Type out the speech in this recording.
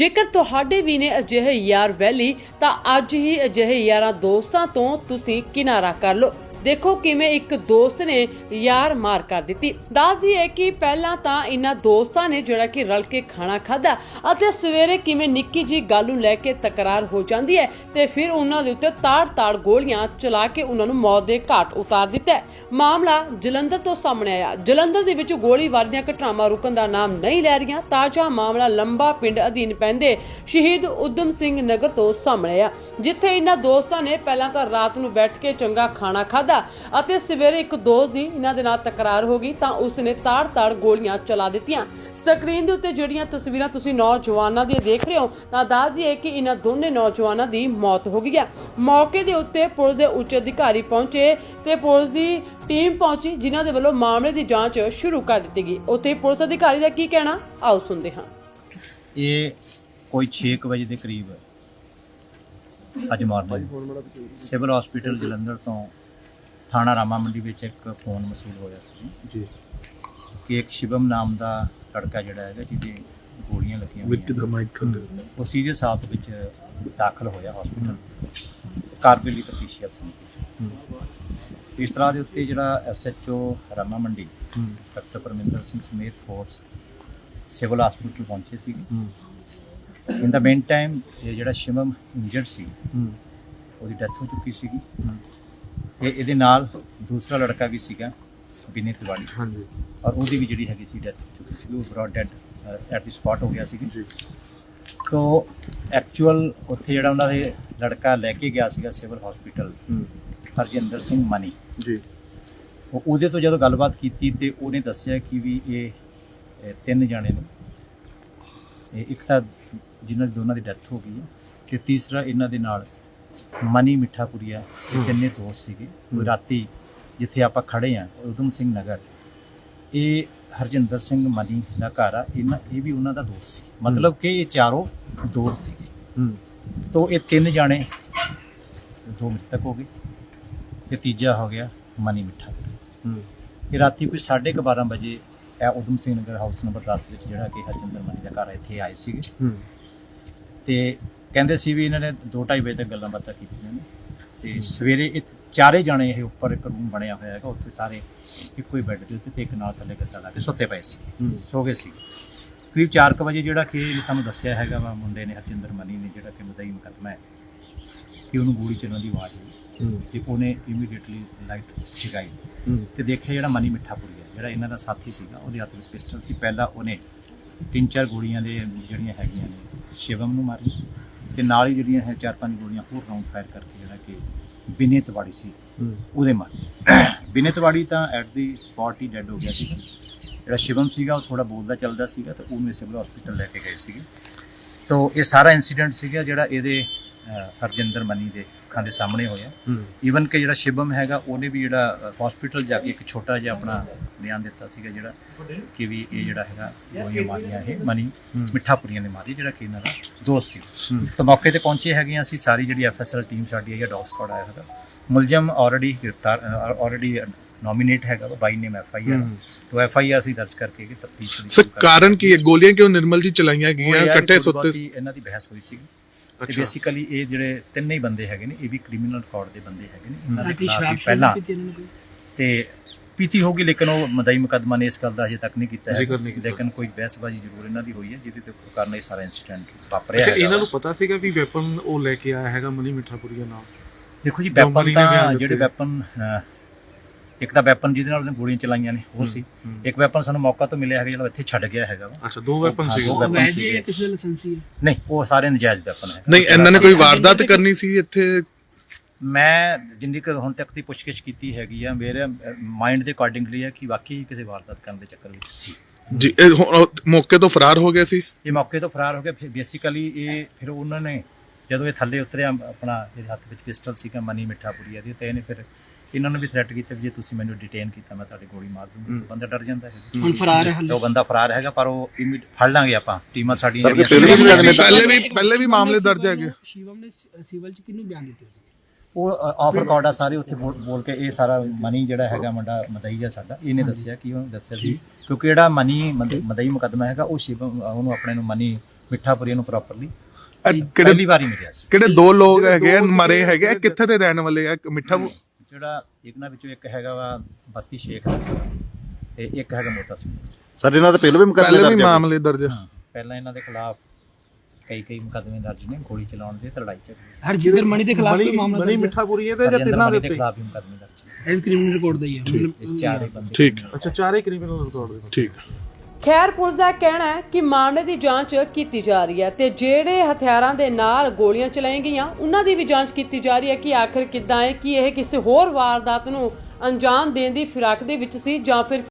ਜੇਕਰ ਤੁਹਾਡੇ ਵੀ ਨੇ ਅਜਿਹੇ ਯਾਰ ਵੈਲੀ, ਤਾਂ ਅੱਜ ਹੀ ਅਜਿਹੇ ਯਾਰਾਂ ਦੋਸਤਾਂ ਤੋਂ ਤੁਸੀਂ ਕਿਨਾਰਾ ਕਰ ਲਓ। ਦੇਖੋ ਕਿਵੇਂ ਇੱਕ ਦੋਸਤ ਨੇ ਯਾਰ ਮਾਰ ਕਰ ਦਿੱਤੀ। ਦੱਸਦੀ ਹੈ ਕਿ ਪਹਿਲਾਂ ਤਾਂ ਇਹਨਾਂ ਦੋਸਤਾਂ ਨੇ ਜਿਹੜਾ ਕਿ ਰਲ ਕੇ ਖਾਣਾ ਖਾਦਾ ਅਤੇ ਸਵੇਰੇ ਕਿਵੇਂ ਨਿੱਕੀ ਜੀ ਗੱਲ ਨੂੰ ਲੈ ਕੇ ਤਕਰਾਰ ਹੋ ਜਾਂਦੀ ਹੈ ਤੇ ਫਿਰ ਉਹਨਾਂ ਦੇ ਉੱਤੇ ਤਾੜ-ਤਾੜ ਗੋਲੀਆਂ ਚਲਾ ਕੇ ਉਹਨਾਂ ਨੂੰ ਮੌਤ ਦੇ ਘਾਟ ਉਤਾਰ ਦਿੱਤਾ ਮਾਮਲਾ ਜਲੰਧਰ ਤੋਂ ਸਾਹਮਣੇ ਆਇਆ। ਜਲੰਧਰ ਦੇ ਵਿੱਚ ਗੋਲੀਬਾਰੀ ਦੀਆਂ ਘਟਨਾਵਾਂ ਰੁਕਣ ਦਾ ਨਾਮ ਨਹੀਂ ਲੈ ਰਹੀਆਂ। ਤਾਜ਼ਾ ਮਾਮਲਾ ਲੰਬਾ ਪਿੰਡ ਅਧੀਨ ਪੈਂਦੇ ਸ਼ਹੀਦ ਉਦਮ ਸਿੰਘ ਨਗਰ ਤੋਂ ਸਾਹਮਣੇ ਆ ਜਿੱਥੇ ਇਹਨਾਂ ਦੋਸਤਾਂ ਨੇ ਪਹਿਲਾਂ ਤਾਂ ਰਾਤ ਨੂੰ ਬੈਠ ਕੇ ਚੰਗਾ ਖਾਣਾ ਖਾਦਾ ਅਤੇ ਸਵੇਰੇ ਇੱਕ ਦੋਸਤ ਦੀ ਇਹਨਾਂ ਦੇ ਨਾਲ ਤਕਰਾਰ ਹੋ ਗਈ ਤਾਂ ਉਸ ਨੇ ਤਾੜ-ਤਾੜ ਗੋਲੀਆਂ ਚਲਾ ਦਿੱਤੀਆਂ। ਸਕਰੀਨ ਦੇ ਉੱਤੇ ਜਿਹੜੀਆਂ ਤਸਵੀਰਾਂ ਤੁਸੀਂ ਨੌਜਵਾਨਾਂ ਦੀਆਂ ਦੇਖ ਰਹੇ ਹੋ, ਤਾਂ ਦੱਸ ਦਈਏ ਕਿ ਇਹਨਾਂ ਦੋਨੇ ਨੌਜਵਾਨਾਂ ਦੀ ਮੌਤ ਹੋ ਗਈ ਹੈ। ਮੌਕੇ ਦੇ ਉੱਤੇ ਪੁਲਿਸ ਦੇ ਉੱਚ ਅਧਿਕਾਰੀ ਪਹੁੰਚੇ ਤੇ ਪੁਲਿਸ ਦੀ ਟੀਮ ਪਹੁੰਚੀ, ਜਿਨ੍ਹਾਂ ਦੇ ਵੱਲੋਂ ਮਾਮਲੇ ਦੀ ਜਾਂਚ ਸ਼ੁਰੂ ਕਰ ਦਿੱਤੀ ਗਈ। ਉੱਥੇ ਪੁਲਿਸ ਅਧਿਕਾਰੀ ਦਾ ਕੀ ਕਹਿਣਾ? ਆਓ ਸੁਣਦੇ ਹਾਂ। ਇਹ ਕੋਈ 6 ਵਜੇ ਦੇ ਕਰੀਬ ਅੱਜ ਮਾਰਨਿੰਗ। ਸਿਵਲ ਹਸਪੀਟਲ ਜਲੰਧਰ ਤੋਂ ਥਾਣਾ ਰਾਮਾ ਮੰਡੀ ਵਿੱਚ ਇੱਕ ਫੋਨ ਮਸੂਲ ਹੋਇਆ ਸੀ। ਜੀ। ਕਿ ਇੱਕ ਸ਼ਿਵਮ ਨਾਮ ਦਾ ਲੜਕਾ ਜਿਹੜਾ ਹੈਗਾ ਜਿਹਦੇ ਗੋਲੀਆਂ ਲੱਗੀਆਂ ਹੋਈਆਂ ਦਾ ਮਾਈਕ ਥੱਲੇ ਉਹ ਸੀਰੀਅਸ ਹਾਲਤ ਵਿੱਚ ਦਾਖਲ ਹੋਇਆ ਹਸਪੀਟਲ ਕਾਰਬੇਲੀ ਤਫਤੀਸ਼ੀ ਅਫਸਰ ਇਸ ਤਰ੍ਹਾਂ ਦੇ ਉੱਤੇ ਜਿਹੜਾ ਐਸਐਚਓ ਰਾਮਾ ਮੰਡੀ ਡਾਕਟਰ ਪਰਮਿੰਦਰ ਸਿੰਘ ਸਮੇਤ ਫੋਰਸ ਸਿਵਲ ਹਸਪੀਟਲ ਪਹੁੰਚੇ ਹੂੰ। ਇਨ ਦਾ ਮੇਨ ਟਾਈਮ ਇਹ ਜਿਹੜਾ ਸ਼ਿਵਮ ਇੰਜਰਡ ਸੀ ਉਹਦੀ ਡੈਥ ਹੋ ਚੁੱਕੀ ਸੀਗੀ। ਤੇ ਇਹਦੇ ਨਾਲ ਦੂਸਰਾ ਲੜਕਾ ਵੀ ਸੀਗਾ ਬਿਨੇ ਤਿਵਾੜੀ। ਹਾਂਜੀ। ਔਰ ਉਹਦੀ ਵੀ ਜਿਹੜੀ ਹੈਗੀ ਸੀ ਡੈਥ ਹੋ ਚੁੱਕੀ ਸੀ ਉਹ brought dead at the spot ਹੋ ਗਿਆ ਸੀ ਜੀ। ਤੋ ਐਕਚੁਅਲ ਉੱਥੇ ਜਿਹੜਾ ਉਹਨਾਂ ਦੇ ਲੜਕਾ ਲੈ ਕੇ ਗਿਆ ਸੀਗਾ ਸਿਵਲ ਹਸਪੀਟਲ ਹਰਜਿੰਦਰ ਸਿੰਘ ਮਨੀ। ਜੀ। ਉਹ ਉਹਦੇ ਤੋਂ ਜਦੋਂ ਗੱਲਬਾਤ ਕੀਤੀ ਤੇ ਉਹਨੇ ਦੱਸਿਆ ਕਿ ਵੀ ਇਹ ਤਿੰਨ ਜਾਣੇ ਨੇ। ਇਹ ਇੱਕ ਤਾਂ ਜਿਨ੍ਹਾਂ ਦੀ ਦੋਨਾਂ ਦੀ ਡੈਥ ਹੋ ਗਈ ਹੈ ਤੇ ਤੀਸਰਾ ਇਹਨਾਂ ਦੇ ਨਾਲ ਮਨੀ ਮਿੱਠਾਪੁਰੀਆ ਇਹ ਤਿੰਨੇ ਦੋਸਤ ਸੀਗੇ। ਉਹ ਰਾਤੀ ਜਿੱਥੇ ਆਪਾਂ ਖੜੇ ਆ ਉਦਮ ਸਿੰਘ ਨਗਰ ਇਹ ਹਰਜਿੰਦਰ ਸਿੰਘ ਮਨੀ ਦਾ ਘਰ ਆ। ਇਹਨਾਂ ਇਹ ਵੀ ਉਹਨਾਂ ਦਾ ਦੋਸਤ ਸੀ। ਮਤਲਬ ਕਿ ਇਹ ਚਾਰੋਂ ਦੋਸਤ ਸੀਗੇ। ਹੂੰ। ਤੋ ਇਹ ਤਿੰਨ ਜਾਣੇ ਦੋ ਮ੍ਰਿਤਕ ਹੋ ਗਏ। ਤੇ ਤੀਜਾ ਹੋ ਗਿਆ ਮਨੀ ਮਿੱਠਾ ਹੂੰ। ਕਿ ਰਾਤੀ ਕੋਈ 12:30 ਵਜੇ ਇਹ ਉਦਮ ਸਿੰਘ ਨਗਰ ਹਾਊਸ ਨੰਬਰ 10 ਵਿੱਚ ਜਿਹੜਾ ਕਿ ਹਰਜਿੰਦਰ ਮਨੀ ਦਾ ਘਰ ਇੱਥੇ ਆਏ ਸੀਗੇ। ਹੂੰ। ਤੇ ਕਹਿੰਦੇ ਸੀ ਵੀ ਇਹਨਾਂ ਨੇ 2:30 ਵਜੇ ਤੱਕ ਗੱਲਾਂ ਬਾਤਾਂ ਕੀਤੀਆਂ ਨੇ। ਤੇ ਸਵੇਰੇ ਇਹ ਚਾਰੇ ਜਾਣੇ ਇਹ ਉੱਪਰ ਇੱਕ ਰੂਮ ਬਣਿਆ ਹੋਇਆ ਹੈਗਾ ਉੱਥੇ ਸਾਰੇ ਇੱਕੋ ਹੀ ਬੈੱਡ ਦੇ ਉੱਤੇ ਤੇ ਇੱਕ ਨਾਲ ਥੱਲੇ ਗੱਦਾ ਲਾ ਕੇ ਸੁੱਤੇ ਪਏ ਸੀ। ਸੋ ਗਏ ਸੀ। ਕਰੀਬ 4:00 ਵਜੇ ਜਿਹੜਾ ਕਿ ਇਹਨੇ ਸਾਨੂੰ ਦੱਸਿਆ ਹੈਗਾ ਵਾ ਮੁੰਡੇ ਨੇ ਹਰਜਿੰਦਰ ਮਨੀ ਨੇ ਜਿਹੜਾ ਕਿ ਮਦਈ ਮੁਕੱਦਮਾ ਹੈ ਕਿ ਉਹਨੂੰ ਗੋਲੀ ਚੱਲਣ ਦੀ ਆਵਾਜ਼ ਆਈ ਤੇ ਉਹਨੇ ਇਮੀਡੀਏਟਲੀ ਲਾਈਟ ਜਗਾਈ। ਤੇ ਦੇਖਿਆ ਜਿਹੜਾ ਮਨੀ ਮਿੱਠਾਪੁਰੀ ਹੈ ਜਿਹੜਾ ਇਹਨਾਂ ਦਾ ਸਾਥੀ ਸੀਗਾ ਉਹਦੇ ਹੱਥ ਵਿੱਚ ਪਿਸਟਲ ਸੀ। ਪਹਿਲਾਂ ਉਹਨੇ ਤਿੰਨ ਚਾਰ ਗੋਲੀਆਂ ਦੇ ਜਿਹੜੀਆਂ ਹੈਗੀਆਂ ਨੇ ਸ਼ਿਵਮ ਨੂੰ ਮਾਰੀ ਤੇ ਨਾਲ ਹੀ ਜਿਹੜੀਆਂ ਹੈ ਚਾਰ ਪੰਜ ਗੋਲੀਆਂ ਹੋਰ ਰਾਉਂਡ ਫਾਇਰ ਕਰਕੇ ਜਿਹੜਾ ਕਿ ਬਿਨੇ ਤਵਾੜੀ ਸੀ ਉਹਦੇ ਮਾਰੀ ਬਿਨੇ ਤਵਾੜੀ ਤਾਂ ਐਟ ਦੀ ਸਪੌਟ ਹੀ ਡੈੱਡ ਹੋ ਗਿਆ ਸੀ ਜਿਹੜਾ ਸ਼ਿਵਮ ਸੀਗਾ ਉਹ ਥੋੜਾ ਬੋਲਦਾ ਚੱਲਦਾ ਸੀਗਾ ਤੇ ਉਹਨੂੰ ਸਿਵਲ ਹਸਪੀਟਲ ਲੈ ਕੇ ਗਏ ਸੀਗੇ। ਤੋ ਇਹ ਸਾਰਾ ਇਨਸੀਡੈਂਟ ਸੀਗਾ ਜਿਹੜਾ ਇਹਦੇ ਹਰਜਿੰਦਰ ਮਨੀ ਦੇ ਅੱਖਾਂ ਦੇ ਸਾਹਮਣੇ ਹੋਇਆ ਈਵਨ ਕਿ ਜਿਹੜਾ ਸ਼ਿਵਮ ਹੈਗਾ ਉਹਨੇ ਵੀ ਜਿਹੜਾ ਹਸਪੀਟਲ ਜਾ ਕੇ ਇੱਕ ਛੋਟਾ ਜਿਹਾ ਆਪਣਾ ਬਿਆਨ ਦਿੱਤਾ ਸੀਗਾ ਜਿਹੜਾ ਕਿ ਵੀ ਇਹ ਜਿਹੜਾ ਹੈਗਾ ਗੋਲੀਆਂ ਮਾਰੀਆਂ ਇਹ ਮਨੀ। ਮਿੱਠਾਪੁਰੀਆਂ ਨੇ ਮਾਰੀ ਜਿਹੜਾ ਕਿ ਇਹਨਾਂ ਦਾ ਦੋਸਤ ਸੀ। ਤਾਂ ਮੌਕੇ ਤੇ ਪਹੁੰਚੇ ਹੈਗੇ ਅਸੀਂ ਸਾਰੀ ਜਿਹੜੀ ਐਫਐਸਐਲ ਟੀਮ ਸਾਡੀ ਹੈ ਜਾਂ ਡੌਗ ਸਕਾਡ ਆਇਆ ਹੈਗਾ। ਮੁਲਜ਼ਮ ਆਲਰੇਡੀ ਗ੍ਰਿਫਤਾਰ ਆਲਰੇਡੀ ਨੋਮੀਨੇਟ ਹੈਗਾ ਬਾਈ ਨੇਮ ਐਫਆਈਆਰ ਹੂੰ। ਤੋਂ ਐਫਆਈਆਰ ਅਸੀਂ ਦਰਜ ਕਰਕੇ ਕਿ ਤਫਤੀਸ਼ ਸਰ ਕਾਰਨ ਕੀ ਹੈ? ਗੋਲੀਆਂ ਕਿਉਂ ਨਿਰਮਲ ਜੀ ਚਲਾਈਆਂ ਗਈਆਂ? ਇਕੱਠੇ ਸੁੱਤੇ ਇਹਨਾਂ ਦੀ ਬਹਿਸ ਹੋਈ ਸੀ ਤੇ। ਬੇਸਿਕਲੀ ਇਹ ਜਿਹੜੇ ਤਿੰਨੇ ਹੀ ਬੰਦੇ ਹੈਗੇ ਨੇ ਇਹ ਵੀ ਕ੍ਰਿਮੀਨਲ ਰਿਕਾਰਡ ਦੇ ਬੰਦੇ ਹੈਗੇ ਨੇ ਇਹਨਾਂ ਦੇ ਖਿਲਾਫ ਪਹਿਲਾਂ ਤੇ ਪੀਤੀ ਹੋਗੀ ਲੇਕਿਨ ਉਹ ਮਦਈ ਮੁਕੱਦਮਾ ਨੇ ਇਸ ਗੱਲ ਦਾ ਅਜੇ ਤੱਕ ਨਹੀਂ ਕੀਤਾ ਹੈ। ਲੇਕਿਨ ਕੋਈ ਬਹਿਸਬਾਜ਼ੀ ਜ਼ਰੂਰ ਇਹਨਾਂ ਦੀ ਹੋਈ ਹੈ ਜਿਹਦੇ ਤੇ ਕਾਰਨ ਇਹ ਸਾਰਾ ਇਨਸੀਡੈਂਟ ਵਾਪਰਿਆ ਅੱਛਾ ਹੈਗਾ ਇਹਨਾਂ। ਨੂੰ ਪਤਾ ਸੀਗਾ ਵੀ ਵੈਪਨ ਉਹ ਲੈ ਕੇ ਆਇਆ ਹੈਗਾ ਮਨੀ ਮਿੱਠਾਪੁਰੀਆ ਨਾਲ ਦੇਖੋ ਜੀ ਵੈਪਨ ਤਾਂ ਜਿਹੜੇ। ਵੈਪਨ ਇੱਕ ਤਾਂ ਵੈਪਨ ਜਿਹਦੇ ਨਾਲ ਉਹਨੇ ਗੋਲੀਆਂ ਚਲਾਈਆਂ ਨੇ ਹੋਰ ਸੀ। ਇੱਕ ਵੈਪਨ ਸਾਨੂੰ ਮੌਕਾ ਤੋਂ ਮਿਲਿਆ ਹੈਗਾ ਜਿਹੜਾ ਇੱਥੇ ਛੱਡ ਗਿਆ ਹੈਗਾ ਵਾ। ਅੱਛਾ ਦੋ ਵੈਪਨ ਹਾਂ, ਸੀਗੇ। ਦੋ weapon ਵੈਸੇ ਸੀਗੇ। ਜਾਂ ਕਿਸੇ ਲਾਇਸੈਂਸੀ ਹੈ ਨਹੀਂ ਉਹ ਸਾਰੇ ਨਜਾਇਜ਼ ਵੈਪਨ ਹੈ। ਨਹੀਂ ਇਹਨਾਂ ਨੇ ਕੋਈ ਵਾਰਦਾਤ ਕਰਨੀ ਸੀ ਇੱਥੇ? ਮੈਂ ਜਿੰਨੀ ਕੁ ਹੁਣ ਤੱਕ ਦੀ ਪੁੱਛਗਿੱਛ ਕੀਤੀ ਹੈਗੀ ਆ ਮੇਰੇ ਮਾਈਂਡ ਦੇ ਅਕੋਰਡਿੰਗਲੀ ਹੈ ਕਿ ਵਾਕਈ ਕਿਸੇ ਵਾਰਦਾਤ ਕਰਨ ਦੇ ਚੱਕਰ ਵਿੱਚ ਸੀ। ਜੀ ਇਹ ਹੁਣ ਉਹ ਮੌਕੇ ਤੋਂ ਫਰਾਰ ਹੋ ਗਿਆ ਸੀ? ਇਹ ਮੌਕੇ ਤੋਂ ਫਰਾਰ ਹੋ ਗਿਆ ਫਿਰ ਬੇਸਿਕਲੀ ਇਹ ਫਿਰ ਉਹਨਾਂ ਨੇ ਜਦੋਂ ਇਹ ਥੱਲੇ ਉਤਰਿਆ ਆਪਣਾ ਇਹਦੇ ਹੱਥ ਵਿੱਚ ਪਿਸਟਲ ਸੀਗਾ ਮਨੀ ਮਿੱਠਾਪੁਰੀਆ ਦੀ ਤੇ ਇਹਨੇ ਫਿਰ ਇਹਨਾਂ ਨੂੰ ਵੀ ਥ੍ਰੈਟ ਕੀਤਾ ਵੀ ਜੇ ਤੁਸੀਂ ਮੈਨੂੰ ਡਿਟੇਨ ਕੀਤਾ ਮੈਂ ਤੁਹਾਡੀ ਗੋਲੀ ਮਾਰ ਦੂੰਗਾ। ਤਾਂ ਬੰਦਾ ਡਰ ਜਾਂਦਾ ਹੈ। ਹੁਣ ਫਰਾਰ ਹੈ ਹਲੇ। ਉਹ ਬੰਦਾ ਫਰਾਰ ਹੈਗਾ ਪਰ ਉਹ ਇਮੀਡ ਫੜ ਲਾਂਗੇ ਆਪਾਂ। ਟੀਮਾਂ ਸਾਡੀਆਂ ਪਹਿਲੇ ਜਿਹੜੀਆਂ ਵੀ ਪਹਿਲੇ ਵੀ ਪਹਿਲੇ ਵੀ ਮਾਮਲੇ ਦਰਜ ਹੈਗੇ। ਸ਼ਿਵਮ ਨੇ ਸ- ਸਿਵਲ ਚ ਕਿੰਨੂੰ ਬਿਆਨ ਦਿੱਤੇ ਸੀ? ਉਹ ਆਫ ਰਿਕਾਰਡ ਆ ਸਾਰੇ ਉੱਥੇ ਬੋਲ ਬੋਲ ਕੇ ਇਹ ਸਾਰਾ ਮਨੀ ਜਿਹੜਾ ਹੈਗਾ ਮੁੰਡਾ ਮਦਈ ਆ ਸਾਡਾ। ਇਹਨੇ ਦੱਸਿਆ ਕਿ ਉਹਨੇ ਦੱਸਿਆ ਸੀ ਕਿਉਂਕਿ ਜਿਹੜਾ ਮਨੀ ਮਦ- ਮਦਈ ਮੁਕੱਦਮਾ ਹੈਗਾ ਉਹ ਸ਼ਿਵਮ ਉਹਨੂੰ ਆਪਣੇ ਨੂੰ ਮਨੀ ਮਿੱਠਾਪੁਰੀ ਨੂੰ ਪ੍ਰੋਪਰਲੀ ਕਿਹੜੇ ਪਹਿਲੀ ਵਾਰੀ ਮਿਲਿਆ ਸੀ। ਕਿਹੜੇ ਦੋ ਲੋਕ ਹੈਗੇ ਆ, ਮਰੇ ਹੈਗੇ ਆ, ਕਿੱਥੇ ਦੇ ਰਹਿਣ ਵਾਲੇ ਆ? ਮਿੱਠਾ ਜਿਹੜਾ ਇਹਨਾਂ ਵਿੱਚੋਂ ਇੱਕ ਹੈਗਾ ਵਾ ਬਸਤੀ ਸ਼ੇਖ ਦਾ ਤੇ ਇੱਕ ਹੈਗਾ ਮੋਤਾ ਸਿੰਘ ਸਰ ਇਹਨਾਂ ਦੇ ਪਹਿਲਾਂ ਵੀ ਮੁਕੱਦਮੇ ਪਹਿਲੇ ਵੀ ਦਰਜ ਮਾਮਲੇ ਦਰਜ। ਪਹਿਲਾਂ ਇਹਨਾਂ ਦੇ ਖਿਲਾਫ ਕਈ ਕਈ ਮੁਕੱਦਮੇ ਦਰਜ ਨੇ ਗੋਲੀ ਚਲਾਉਣ ਦੇ ਤੇ ਲੜਾਈ ਝਗੜੇ। ਹਰਜਿੰਦਰ ਮਣੀ ਦੇ ਖਿਲਾਫ ਕੋਈ ਮਾਮਲਾ ਦਰਜ ਹੈ ਮਿੱਠਾਪੁਰੀ ਇਹ ਤੇ ਜਾਂ ਤਿੰਨਾਂ ਦੇ ਉੱਤੇ ਖਿਲਾਫ ਵੀ ਮੁਕੱਦਮੇ ਦਰਜ ਨੇ। ਇਹ ਵੀ ਕ੍ਰਿਮੀਨਲ ਰਿਕਾਰਡ ਦਾ ਹੀ ਹੈ ਮਤਲਬ ਚਾਰੇ ਬੰਦੇ ਠੀਕ। ਅੱਛਾ ਚਾਰੇ ਕ੍ਰਿਮੀਨਲ ਰਿਕਾਰਡ ਦੇ ਠੀਕ। ਖੈਰ ਪੁਲਿਸ ਦਾ ਕਹਿਣਾ ਹੈ ਕਿ ਮਾਮਲੇ ਦੀ ਜਾਂਚ ਕੀਤੀ ਜਾ ਰਹੀ ਹੈ ਤੇ ਜਿਹੜੇ ਹਥਿਆਰਾਂ ਦੇ ਨਾਲ ਗੋਲੀਆਂ ਚਲਾਈਆਂ ਗਈਆਂ, ਉਹਨਾਂ ਦੀ ਵੀ ਜਾਂਚ ਕੀਤੀ ਜਾ ਰਹੀ ਹੈ ਕਿ ਆਖਰ ਕਿੱਦਾਂ ਹੈ, ਕਿ ਇਹ ਕਿਸੇ ਹੋਰ ਵਾਰਦਾਤ ਨੂੰ ਅੰਜਾਮ ਦੇਣ ਦੀ ਫਿਰਾਕ ਦੇ ਵਿੱਚ ਸੀ ਜਾਂ ਫਿਰ